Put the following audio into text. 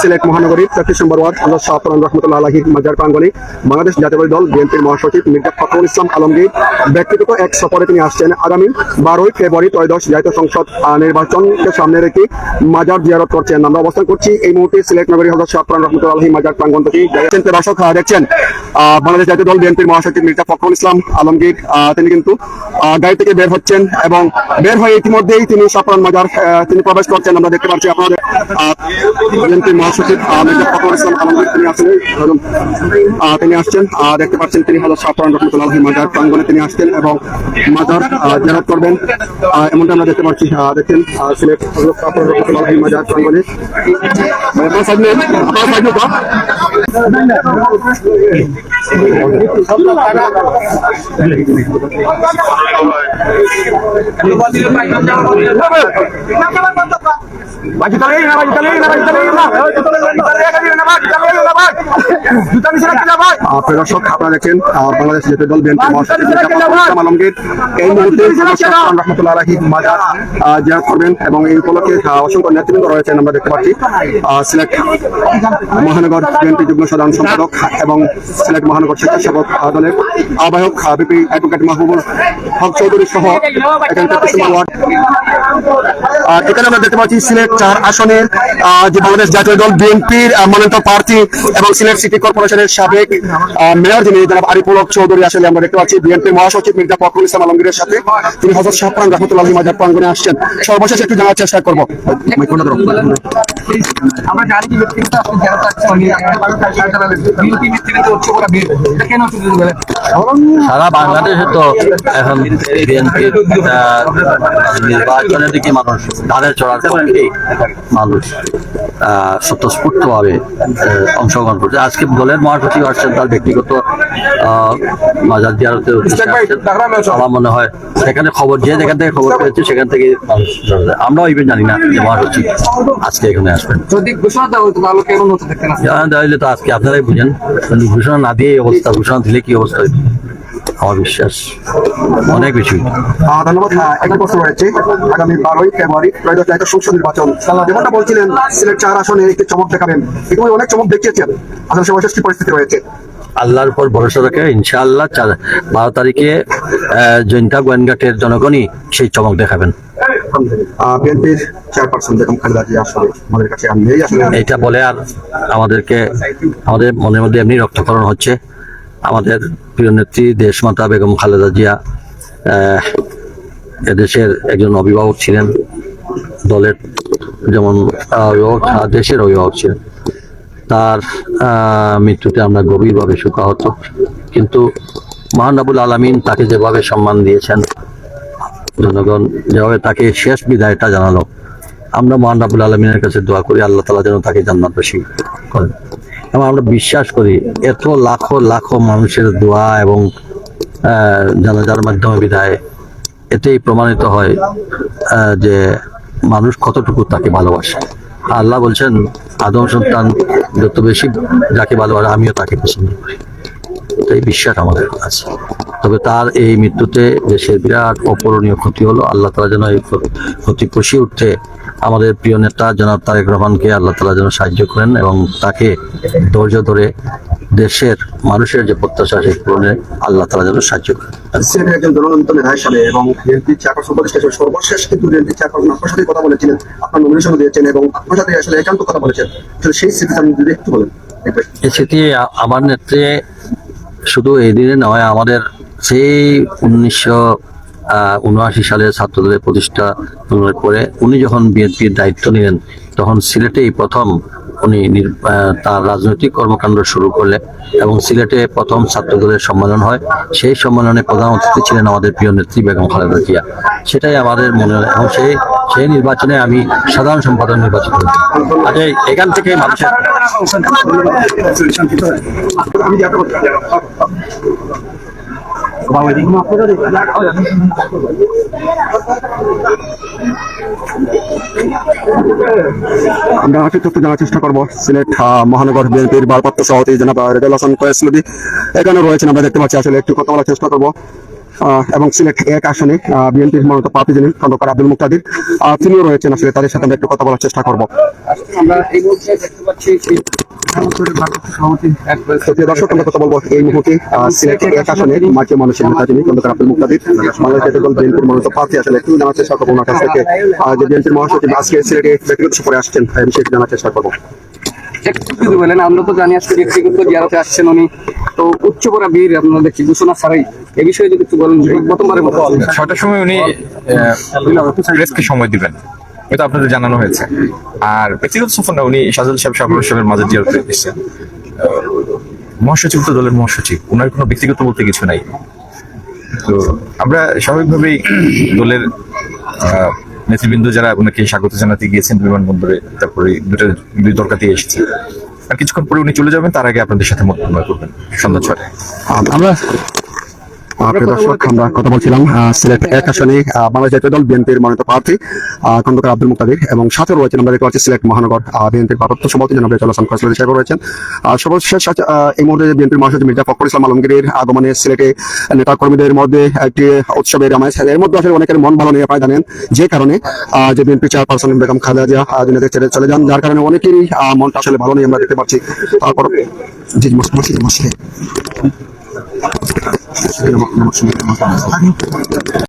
সিলেট মহানগরী তেত্রিশ নম্বর ওয়ার্ড হজরত শাহপুরান রহমতুল্লাহ আলহী মাজার প্রাঙ্গনে বাংলাদেশ জাতীয়বাদী দল, বিএনপির মহাসচিব মির্জা ফখরুল ইসলাম আলমগীর ব্যক্তিগত এক সফরে তিনি আসছেন। আগামী বারোই ফেব্রুয়ারি ত্রয়োদশ জাতীয় সংসদ নির্বাচনকে সামনে রেখে মাজার জিয়ারত করছেন। আমরা অবস্থান করছি এই মুহূর্তে সিলেট নগরী হজরত শাহপুরান রহমতুল্লাহ আলহী মাজার প্রাঙ্গন থেকে। দর্শক দেখছেন। বাংলাদেশ জাতীয় দল, বিএনপির মহাসচিব মির্জা ফখরুল ইসলাম আলমগীর তিনি কিন্তু গাড়ি থেকে বের হচ্ছেন এবং বের হয়ে ইতিমধ্যেই তিনি শাহপুরান মাজার তিনি প্রবেশ করছেন। আমরা দেখতে পাচ্ছি আপনাদের বিএনপির তিনি আসছেন এবং, তিনি আসছেন দেখতে পাচ্ছেন তিনি হলো শাহপুরান রহমতুল্লাহ মাজার প্রাঙ্গনে তিনি আসছেন এবং মাজার আহ, জিয়ারত করবেন। এমনটা আমরা দেখতে পাচ্ছি আহ, সিলেট শাহপুরান রহমতুল্লাহ মাজার প্রাঙ্গনে Vaya, está bien, vaya, está bien, vaya, está bien, vaya, está bien, vaya, está bien, আপনার দর্শক বাংলাদেশ জাতীয় দল বিএনপি মহাসচিব মির্জা ফখরুল ইসলাম আলমগীর এই মুহূর্তে শাহজাহান রহমতুল্লাহ আলাহি মাজার জিয়ারত করবেন এবং এই উপলক্ষে অসংখ্য নেতৃবৃন্দ রয়েছেন আমরা দেখতে পাচ্ছি। সিলেট মহানগর বিএনপি যুগ্ম সাধারণ সম্পাদক এবং সিলেট মহানগর স্বেচ্ছাসেবক দলের আহ্বায়ক আহ, বিপি অ্যাডভোকেট মাহবুবুল হক চৌধুরী সহ এখানে ওয়ার্ড আর এখানে আমরা দেখতে পাচ্ছি সিলেট চার আসনের যে বাংলাদেশ জাতীয় দল বিএনপির মনোনীত প্রার্থী এবং সিলেট সিটি কর্পোরেশনের সাবেক মেয়র যিনি জনাব আরিফুল হক চৌধুরী আসলে আমরা দেখতে পাচ্ছি বিএনপির মহাসচিব মির্জা ফখরুল ইসলাম আলমগীরের সাথে। তিনি হজরত শাহপুরান রহমতুল্লাহ মাজার প্রাঙ্গনে আসছেন। সর্বশেষ একটু জানার চেষ্টা করব। আমরা জানি যে ব্যক্তিগত আপনি যারা চাচ্ছেন বিএনপি নেতৃত্বে হচ্ছে ওরা বিয়ে কেন হচ্ছে যদি সারা বাংলাদেশে তো এখন বিএনপি নির্বাচনের দিকে মানুষ ধারে চড়ার মানুষ। স্বতঃস্ফূর্তভাবে অংশগ্রহণ করছে। আজকে দলের মহাসচিব আসছেন তার ব্যক্তিগত মাজার জিয়ারতের আমার মনে হয় সেখানে খবর যে যেখান থেকে খবর পেয়েছে সেখান থেকে আমরাও ইভেন জানি না যে মহাসচিব আজকে এখানে আসবেন। যদি ঘোষণা দেওয়া হতো তাহলে কেমন হতো দেখতে না? তো আজকে আপনারাই বুঝেন। ঘোষণা না দিয়ে অবস্থা ঘোষণা দিলে কি অবস্থা? আমার বিশ্বাস অনেক বেশি। আহ, ধন্যবাদ। আহ, একটা প্রশ্ন রয়েছে। আগামী বারোই ফেব্রুয়ারি ত্রয়োদশ জাতীয় সংসদ নির্বাচন। যেমনটা বলছিলেন সিলেট চার আসনে একটি চমক দেখাবেন। ইতিমধ্যে অনেক চমক দেখিয়েছেন। আসলে সর্বশেষ কি পরিস্থিতি রয়েছে? আল্লাহর উপর ভরসা রেখে ইনশাআল্লাহ বারো তারিখে জৈন্তা গোয়েনঘাটের জনগণই সেই চমক দেখাবেন। কাছে এইটা বলে আর আমাদেরকে আমাদের মনের মধ্যে এমনি রক্তকরণ হচ্ছে। আমাদের প্রিয় নেত্রী দেশমাতা বেগম খালেদা জিয়া এদেশের একজন অভিভাবক ছিলেন, দলের যেমন অভিভাবক দেশের অভিভাবক ছিলেন। তার মৃত্যুতে আমরা গভীরভাবে শোকাহত। কিন্তু মহানবুল আলমিন তাকে যেভাবে সম্মান দিয়েছেন, জনগণ যেভাবে তাকে শেষ বিদায়টা জানালো, আমরা মহান রাবুল আলমিনের কাছে দোয়া করি, আল্লাহ তালা যেন তাকে জান্নাত বেশি করেন এবং আমরা বিশ্বাস করি এত লাখো লাখো মানুষের দোয়া এবং জানাজার মাধ্যমে বিদায়, এতেই প্রমাণিত হয় যে মানুষ কতটুকু তাকে ভালোবাসে। আল্লাহ বলছেন, আদম সন্তান যত বেশি যাকে ভালোবাসে, আমিও তাকে পছন্দ করি। তো এই বিশ্বাস আমাদের আছে। তবে তার এই মৃত্যুতে দেশের বিরাট অপূরণীয় ক্ষতি হলো। আল্লাহ তালা যেন এই ক্ষতি পুষিয়ে উঠতে আমাদের প্রিয় নেতা জনাব তারেক রহমানকে আল্লাহ তালা যেন সাহায্য করেন এবং তাকে ধৈর্য ধরে দেশের মানুষের যে প্রত্যাশা সেই পূরণে আল্লাহ তালা যেন সাহায্য করেন। সিলেটের একজন জননন্ত নেতা হিসাবে এবং বিএনপির চেয়ারপারসন উপদেষ্টা হিসেবে সর্বশেষ কিন্তু বিএনপির চেয়ারপারসন আপনার সাথে কথা বলেছিলেন আপনার নমিনেশন দিয়েছেন এবং আপনার সাথে আসলে একান্ত কথা বলেছেন। সেই স্মৃতি আমি যদি একটু বলেন। এই স্মৃতি আমার নেত্রে শুধু এই দিনে নয়, আমাদের সেই উনিশশো উনআশি সালে ছাত্রদলের প্রতিষ্ঠা করে উনি যখন বিএনপির দায়িত্ব নিলেন, তখন সিলেটেই প্রথম উনি তার রাজনৈতিক কর্মকাণ্ড শুরু করলেন এবং সিলেটে প্রথম ছাত্রদলের সম্মেলন হয়। সেই সম্মেলনে প্রধান অতিথি ছিলেন আমাদের প্রিয় নেত্রী বেগম খালেদা জিয়া। সেটাই আমাদের মনে হয় এবং সেই সেই নির্বাচনে আমি সাধারণ সম্পাদক নির্বাচিত হই আচ্ছা এখান থেকে মানুষের একটা কথা আমরা তথ্য জানার চেষ্টা করব। সিলেট মহানগর, বিএনপির ভারপ্রাপ্ত সভাপতি জনাব রেজাল হাসান কয়েস নদী। এখানে রয়েছেন, আমরা দেখতে পাচ্ছি আসলে একটু কথা বলার চেষ্টা করব। এবং সিলেট এক আসনে বিএনপির মনোনীত প্রার্থী যিনি, খন্দকার আব্দুল মুক্তাদির তিনিও রয়েছেন আসলে তাদের সাথে আমরা একটু কথা বলার চেষ্টা করব। আমরা এই মুহূর্তে দেখতে পাচ্ছি দর্শক আমরা কথা বলব এই মুহূর্তে আহ, এক আসনে মার্কিন মানুষের নেতা যিনি খন্দকার আব্দুল মুক্তাদির বাংলাদেশ জাতীয় বিএনপির মনোনীত প্রার্থী আসলে একটু জানার চেষ্টা করব ওনার কাছ থেকে। যে বিএনপির মহাসচিব আজকে সিলেটে ব্যক্তিগত সফরে আসছেন এই বিষয়ে জানার চেষ্টা করব। একটু যদি বলেন আমরা তো জানি আজকে ব্যক্তিগত জিয়ারতে আসছেন উনি। তো উচ্চ করা বীর আপনারা দেখছি ঘোষণা ছাড়াই। এই বিষয়ে যদি একটু বলেন যে প্রথমবারে মতো। ছটার সময় উনি প্রেসকে সময় দিবেন? এটা আপনাদের জানানো হয়েছে। আর ব্যক্তিগত সফর না উনি সাজুল সাহেব সাগর সাহেবের মাঝে জিয়ারতে এসেছেন। মহাসচিব তো দলের মহাসচিব ওনার কোনো ব্যক্তিগত বলতে কিছু নাই। তো আমরা স্বাভাবিকভাবেই দলের নেতৃবৃন্দ যারা ওনাকে স্বাগত জানাতে গিয়েছেন বিমানবন্দরে, তারপরে দুটো, দুই দরকার দিয়ে এসেছেন আর কিছুক্ষণ পরে উনি চলে যাবেন, তার আগে আপনাদের সাথে মত করবেন। সন্ধ্যা ছটায় আমরা প্রিয় দর্শক আমরা কথা বলছিলাম সিলেট এক আসনে বাংলাদেশ জাতীয় দল বিএনপির মনোনীত প্রার্থী খন্দকার আব্দুল মুক্তাদির এবং সাথে রয়েছেন আমরা দেখতে পাচ্ছি সিলেট মহানগর বিএনপির ভারপ্রাপ্ত সভাপতি জনাব রেজাউল হাসান খসরুল সাহেব রয়েছেন। সর্বশেষ এই মুহূর্তে বিএনপির মহাসচিব মির্জা ফখরুল ইসলাম আলমগীরের আগমনে সিলেটে নেতা কর্মীদের মধ্যে একটি উৎসবের আমায় এর মধ্যে আসলে অনেকের মন ভালো নিয়ে আপনারা জানেন যে কারণে আহ, যে বিএনপি চেয়ারপারসন বেগম খালেদা জিয়া দুনিয়া ছেড়ে চলে যান যার কারণে অনেকেরই মনটা আসলে ভালো নেই আমরা দেখতে পাচ্ছি। তারপর জি মসজিদ মসজিদে। すみません、申し訳ございません。